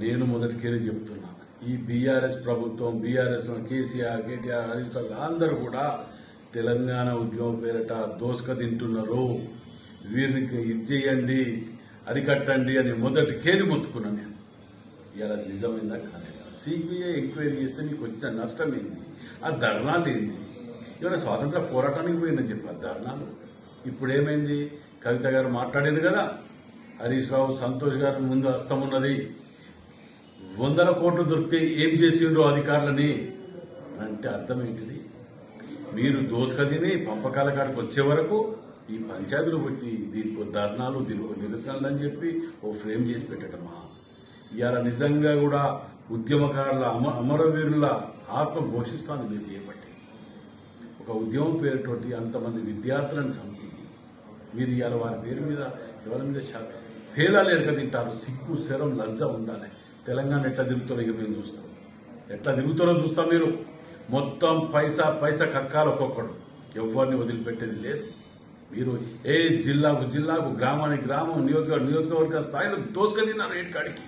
నేను మొదటికేనే చెప్తున్నా ఈ బీఆర్ఎస్ ప్రభుత్వం బీఆర్ఎస్ కేసీఆర్ కేటీఆర్ హరీష్ అందరూ కూడా తెలంగాణ ఉద్యమం పేరిట దోసక తింటున్నారు. వీరిని ఇది చేయండి అరికట్టండి అని మొదటి కేలి మొత్తుకున్నాను నేను. ఇలా నిజమైందా కాలేదా సిబిఐ ఎంక్వైరీ చేస్తే మీకు వచ్చిన నష్టం ఏంది? ఆ ధర్నాలు ఏంది? ఇవాళ స్వాతంత్ర పోరాటానికి పోయిందని చెప్పి ఆ ధర్నాలు. ఇప్పుడు ఏమైంది కవిత గారు మాట్లాడారు కదా. హరీష్ రావు సంతోష్ గారు ముందు హస్తం ఉన్నది. వందల కోట్లు దొరికితే ఏం చేసిండ్రో అధికారులని అంటే అర్థం ఏంటిది? మీరు దోసుక తిని పంపకాల కాడికి వచ్చే వరకు ఈ పంచాయతీలు పెట్టి దీనికి ధర్నాలు దీనికి నిరసనలు అని చెప్పి ఓ ఫ్రేమ్ చేసి పెట్టడమా ఇవాళ నిజంగా కూడా ఉద్యమకారుల అమ అమరవీరుల ఆత్మ ఘోషిస్తాను మీరు చేపట్టి. ఒక ఉద్యమం పేరుతోటి అంతమంది విద్యార్థులను చంపి. మీరు ఇవాళ వారి పేరు మీద ఎవరి మీద శ- పేలాలు తింటారు సిగ్గు శరం లంచ ఉండాలి. తెలంగాణ ఎట్లా తిరుగుతారో ఇక మేము చూస్తాం. ఎట్లా తిరుగుతారో చూస్తాం మీరు. మొత్తం పైసా పైసా కక్కాలు ఒక్కొక్కడు. ఎవరిని వదిలిపెట్టేది లేదు. మీరు ఏ జిల్లాకు జిల్లాకు గ్రామానికి గ్రామం నియోజకవర్గ నియోజకవర్గ స్థాయిలో దోచుకొని రేట్ కాడికి.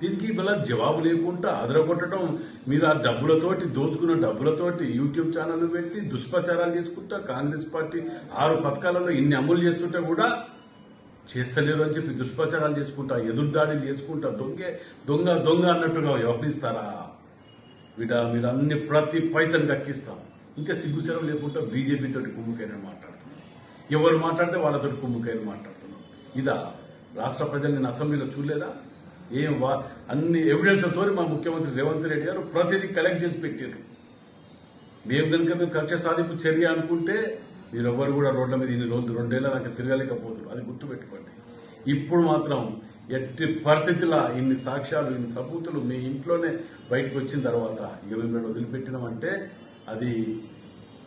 దీనికి మళ్ళీ జవాబు లేకుండా అదరగొట్టడం మీరు ఆ డబ్బులతోటి దోచుకున్న డబ్బులతోటి యూట్యూబ్ ఛానల్ పెట్టి దుష్ప్రచారాలు చేసుకుంటా కాంగ్రెస్ పార్టీ ఆరు పథకాలలో ఇన్ని అమలు చేస్తుంటే కూడా చేస్తలేరు అని చెప్పి దుష్ప్రచారాలు చేసుకుంటా ఎదురుదాడులు చేసుకుంటా దొంగే దొంగ దొంగ అన్నట్టుగా వ్యవహరిస్తారా వీట మీరు అన్ని ప్రతి పైసలు దక్కిస్తాం. ఇంకా సిగ్గుసేరం లేకుండా బీజేపీ తోటి మాట్లాడుతున్నాం. ఎవరు మాట్లాడితే వాళ్ళతో కుమ్ముకైనా మాట్లాడుతున్నాం. ఇదా రాష్ట్ర ప్రజలు నేను అసెంబ్లీలో చూడలేదా? ఏం వా అన్ని ఎవిడెన్స్లతో మా ముఖ్యమంత్రి రేవంత్ రెడ్డి గారు ప్రతిదీ కలెక్ట్ చేసి పెట్టారు మేము కనుక మేము కక్ష సాధింపు చర్య అనుకుంటే మీరు కూడా రోడ్ల మీద ఇన్ని రోజులు రెండేళ్ళ దాకా తిరగలేకపోతున్నారు. అది గుర్తుపెట్టుకోండి. ఇప్పుడు మాత్రం ఎట్టి పరిస్థితుల ఇన్ని సాక్ష్యాలు ఇన్ని సబూతులు మీ ఇంట్లోనే బయటకు వచ్చిన తర్వాత ఇక మిమ్మల్ని వదిలిపెట్టినామంటే అది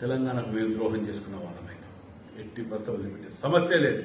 తెలంగాణకు మేము ద్రోహం చేసుకున్న వాళ్ళమైతే. ఎట్టి పరిస్థితి వదిలిపెట్టే సమస్య లేదు.